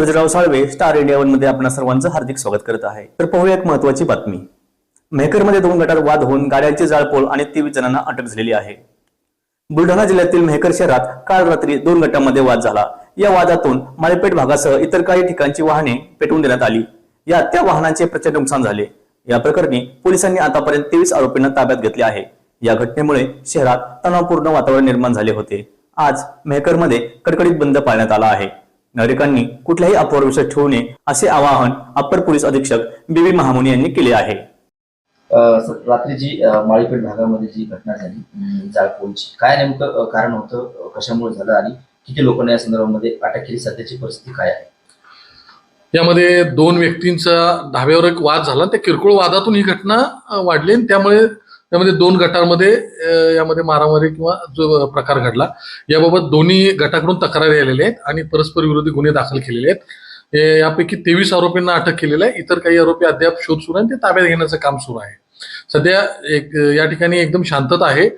Sarjerao Salve star India वनमध्ये आपण सर्वांचं हार्दिक स्वागत करत आहे. तर पाहूया एक महत्वाची बातमी. मेहकरमध्ये दोन गटात वाद होऊन गाड्यांची जाळपोळ आणि तेवीस जणांना अटक झालेली आहे. बुलढाणा जिल्ह्यातील मेहकर शहरात काल रात्री दोन गटांमध्ये वाद झाला. या वादातून माळपेट भागासह इतर काही ठिकाणची वाहने पेटवून देण्यात आली. या त्या वाहनांचे प्रचंड नुकसान झाले. या प्रकरणी पोलिसांनी आतापर्यंत तेवीस आरोपींना ताब्यात घेतले आहे. या घटनेमुळे शहरात तणावपूर्ण वातावरण निर्माण झाले होते. आज मेहकरमध्ये कडकडीत बंद पाळण्यात आला आहे. नागरिकांनी कुठल्याही अफवावर विश्वास ठेवू नये असे आवाहन अप्पर पोलीस अधीक्षक बीबी महामुनी यांनी केले आहे. रात्री जी माळीपेठ भागामध्ये जी घटना झाली जाळपोळीची काय नेमकं कारण होतं कशामुळे झालं आणि किती लोकांना या संदर्भामध्ये अटक केली सध्याची परिस्थिती काय आहे? यामध्ये दोन व्यक्तींचा धाब्यावर एक वाद झाला. त्या किरकोळ वादातून ही घटना वाढली आणि त्यामुळे त्यामध्ये दोन गटांमध्ये यामध्ये मारामारी किंवा जो प्रकार घडला. याबाबत दोन्ही गटाकडून तक्रारी आलेल्या आहेत आणि परस्पर विरोधी गुन्हे दाखल केलेले आहेत. यापैकी तेवीस आरोपींना अटक केलेली आहे. इतर काही आरोपी अद्याप शोध सुरू आहे आणि ते ताब्यात घेण्याचं काम सुरू आहे. सध्या एक या ठिकाणी एकदम शांतता आहे.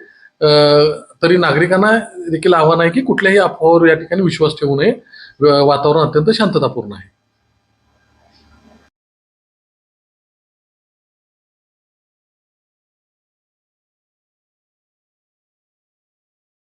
तरी नागरिकांना देखील आव्हान आहे की कुठल्याही अफवावर या ठिकाणी विश्वास ठेवू नये. वातावरण अत्यंत शांततापूर्ण आहे.